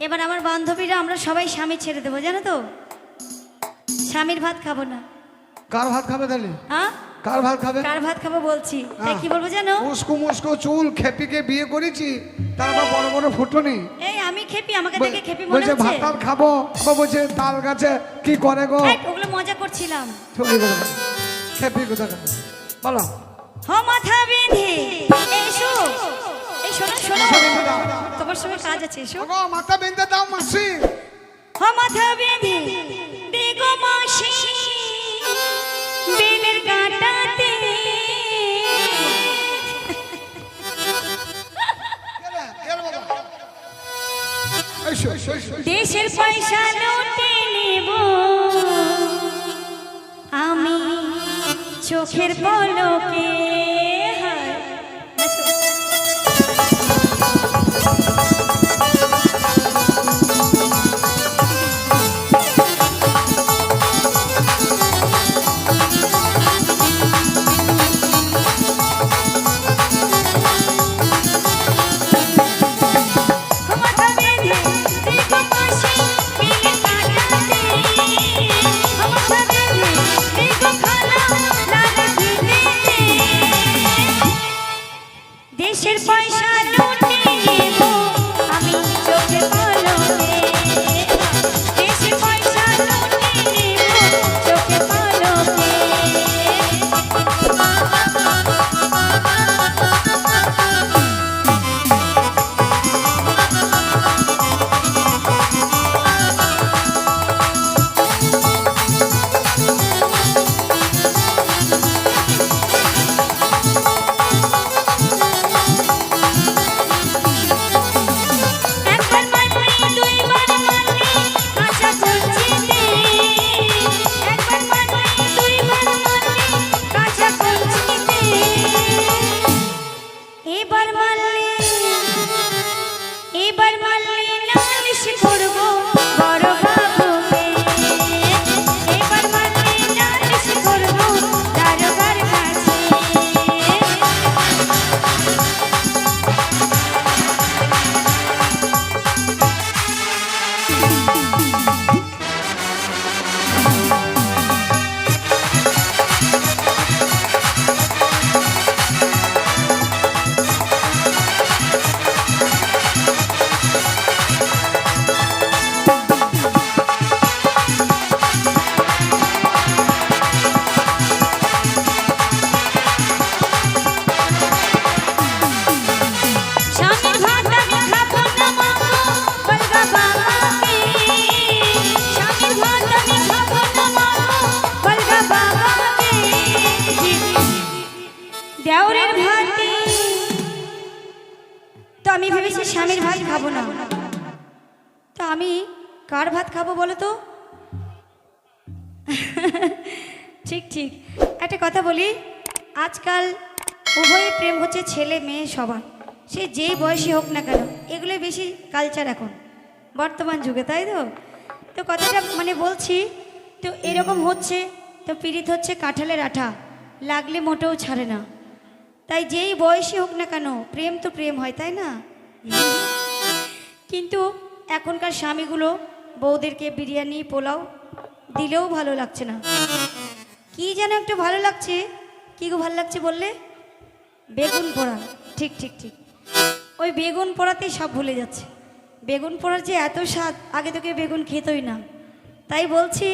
এবার আমার বান্ধবীরা আমরা সবাই স্বামী ছেড়ে দেবো জানো তো? স্বামীর ভাত খাব না। কার ভাত খাবে তাহলে? হ্যাঁ? কার ভাত খাবে? কার ভাত খাব বলছি। তাই হ্যাঁ। কি বলব জানো? মুস্কো মুস্কো চুল খেপিকে বিয়ে করেছি তারপর বড় বড় ফুটনি। এই আমি খেপি আমাকে দেখে খেপি মনে বলছে ভাত হচ্ছে খাব? আবার বলছে তাল গাছে কি করে গো? ওগুলো মজা করছিলাম। খেপি কোথা বলো। হ মাথা বেঁধে। এসো। শোনো। তোমার সঙ্গে কাজ আছে এসো। মাথা বেঁধে দাও মাসি। মাথা বেঁধে দেখো মাসি। বেলের কাঁটাতে। দেশের পয়সা লুটে নেব। আমি চোখের পলকে আমি ভেবেছি স্বামীর ভাত খাব না। তো আমি কার ভাত খাব বলো তো ঠিক ঠিক। একটা কথা বলি, আজকাল উভয় প্রেম হচ্ছে ছেলে মেয়ে সবার। সে যেই বয়সী হোক না কেন, এগুলোই বেশি কালচার এখন। বর্তমান যুগে, তাই তো? তো কথাটা মানে বলছি, তো এরকম হচ্ছে, তো পীড়িত হচ্ছে কাঁঠালের আঠা। লাগলে মোটেও ছাড়ে না। তাই যেই বয়সী হোক না কেন, প্রেম তো প্রেম হয়, তাই না? কিন্তু এখনকার স্বামীগুলো বউদেরকে বিরিয়ানি, পোলাও দিলেও ভালো লাগছে না। কি যেন একটু ভালো লাগছে, কি গো ভালো লাগছে বললে? বেগুন পোড়া। ঠিক ঠিক ঠিক। ওই বেগুন পোড়াতেই সব ভুলে যাচ্ছে। বেগুন পোড়ার যে এত স্বাদ, আগে তোকে বেগুন খেতই না। তাই বলছি